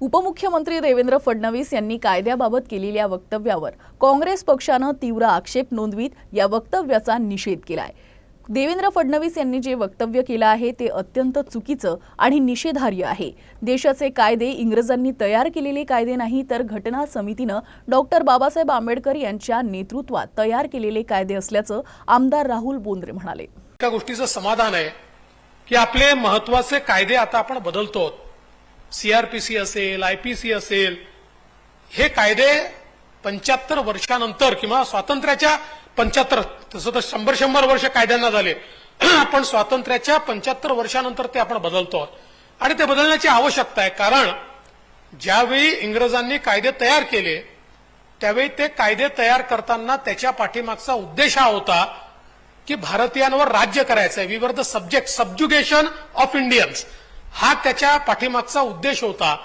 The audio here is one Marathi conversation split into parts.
उपमुख्यमंत्री देवेंद्र फडणवीस यांनी कायद्याबाबत केलेल्या वक्तव्यावर काँग्रेस पक्षानं तीव्र आक्षेप नोंदवीत या वक्तव्याचा निषेध केलाय. देवेंद्र फडणवीस यांनी जे वक्तव्य केलं आहे ते अत्यंत चुकीचं आणि निषेधार्ह आहे. देशाचे कायदे इंग्रजांनी तयार केलेले कायदे नाही तर घटना समितीनं डॉक्टर बाबासाहेब आंबेडकर यांच्या नेतृत्वात तयार केलेले कायदे असल्याचं आमदार राहुल बोंद्रे म्हणाले. एका गोष्टीचं समाधान आहे की आपले महत्त्वाचे कायदे आता आपण बदलतो सीआरपीसी असेल आयपीसी असेल हे कायदे पंच्याहत्तर वर्षानंतर किंवा स्वातंत्र्याच्या पंच्याहत्तर तसं तर शंभर शंभर वर्ष कायद्यांना झाले. आपण स्वातंत्र्याच्या पंच्याहत्तर वर्षानंतर ते आपण बदलतो. आणि ते बदलण्याची आवश्यकता आहे. कारण ज्यावेळी इंग्रजांनी कायदे तयार केले त्यावेळी ते कायदे तयार करताना त्याच्या पाठीमागचा उद्देश हा होता की भारतीयांवर राज्य करायचं आहे we were the subject subjugation of Indians हा त्याच्या पाठीमागचा उद्देश होता.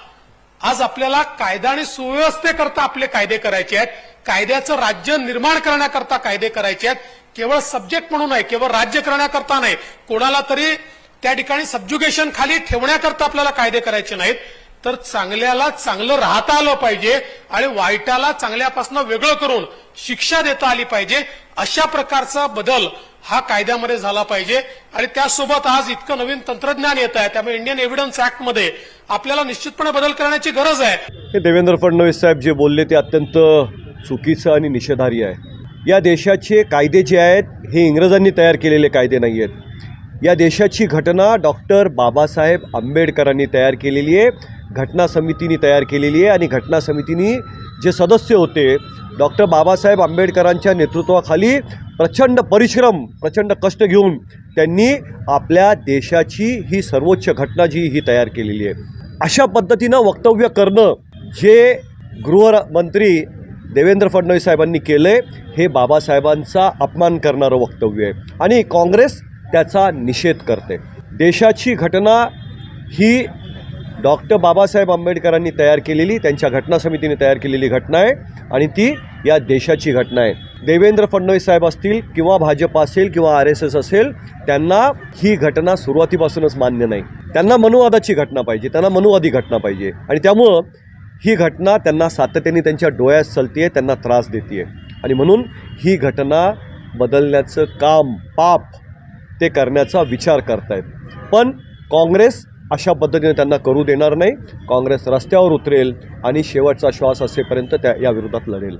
आज आपल्याला कायदा आणि सुव्यवस्थेकरता आपले कायदे करायचे आहेत. कायद्याचं राज्य निर्माण करण्याकरता कायदे करायचे आहेत. केवळ सब्जेक्ट म्हणून नाही केवळ राज्य करण्याकरता नाही. कोणाला तरी त्या ठिकाणी सबज्युगेशन खाली ठेवण्याकरता आपल्याला कायदे करायचे नाहीत. तर चांगल्याला चांगलं राहता आलं पाहिजे आणि वाईटाला चांगल्यापासून वेगळं करून शिक्षा देता आली पाहिजे अशा प्रकारचा बदल हा कायद्यामध्ये झाला पाहिजे. आणि त्यासोबत आज इतकं नवीन तंत्रज्ञान येत आहे. त्यामुळे इंडियन एव्हिडन्स ऍक्टमध्ये आपल्याला निश्चितपणे बदल करण्याची गरज आहे. हे देवेंद्र फडणवीस साहेब जे बोलले ते अत्यंत चुकीचं आणि निषेधार्य आहे. या देशाचे कायदे जे आहेत हे इंग्रजांनी तयार केलेले कायदे नाही आहेत. या देशाची घटना डॉक्टर बाबासाहेब आंबेडकरांनी तयार केलेली आहे. घटना समितीने तयार केलेली आहे. आणि घटना समितीने जे सदस्य होते डॉक्टर बाबासाहेब आंबेडकरांच्या नेतृत्वाखाली प्रचंड परिश्रम प्रचंड कष्ट घेऊन त्यांनी आपल्या देशाची ही सर्वोच्च घटना जी ही तयार केलेली आहे. अशा पद्धतीनं वक्तव्य करणं जे गृहमंत्री देवेंद्र फडणवीस साहेबांनी केलं आहे हे बाबासाहेबांचा अपमान करणारं वक्तव्य आहे. आणि काँग्रेस त्याचा निषेध करते. देशाची घटना ही डॉक्टर बाबासाहेब आंबेडकरांनी तयार केलेली त्यांच्या घटना समितीने तयार केलेली घटना आहे. आणि ती या देशाची घटना आहे. देवेंद्र फडणवीस साहेब असतील किंवा भाजप असेल किंवा आर एस एस असेल त्यांना ही घटना सुरुवातीपासूनच मान्य नाही. त्यांना मनुवादाची घटना पाहिजे त्यांना मनुवादी घटना पाहिजे. आणि त्यामुळं ही घटना त्यांना सातत्याने त्यांच्या डोळ्यात चलते त्यांना त्रास देते आणि म्हणून ही घटना बदलण्याचं काम पाप ते करण्याचा विचार करतायत. पण काँग्रेस अशा पद्धतीने त्यांना करू देणार नाही. काँग्रेस रस्त्यावर उतरेल आणि शेवटचा श्वास असेपर्यंत त्या या विरोधात लढेल.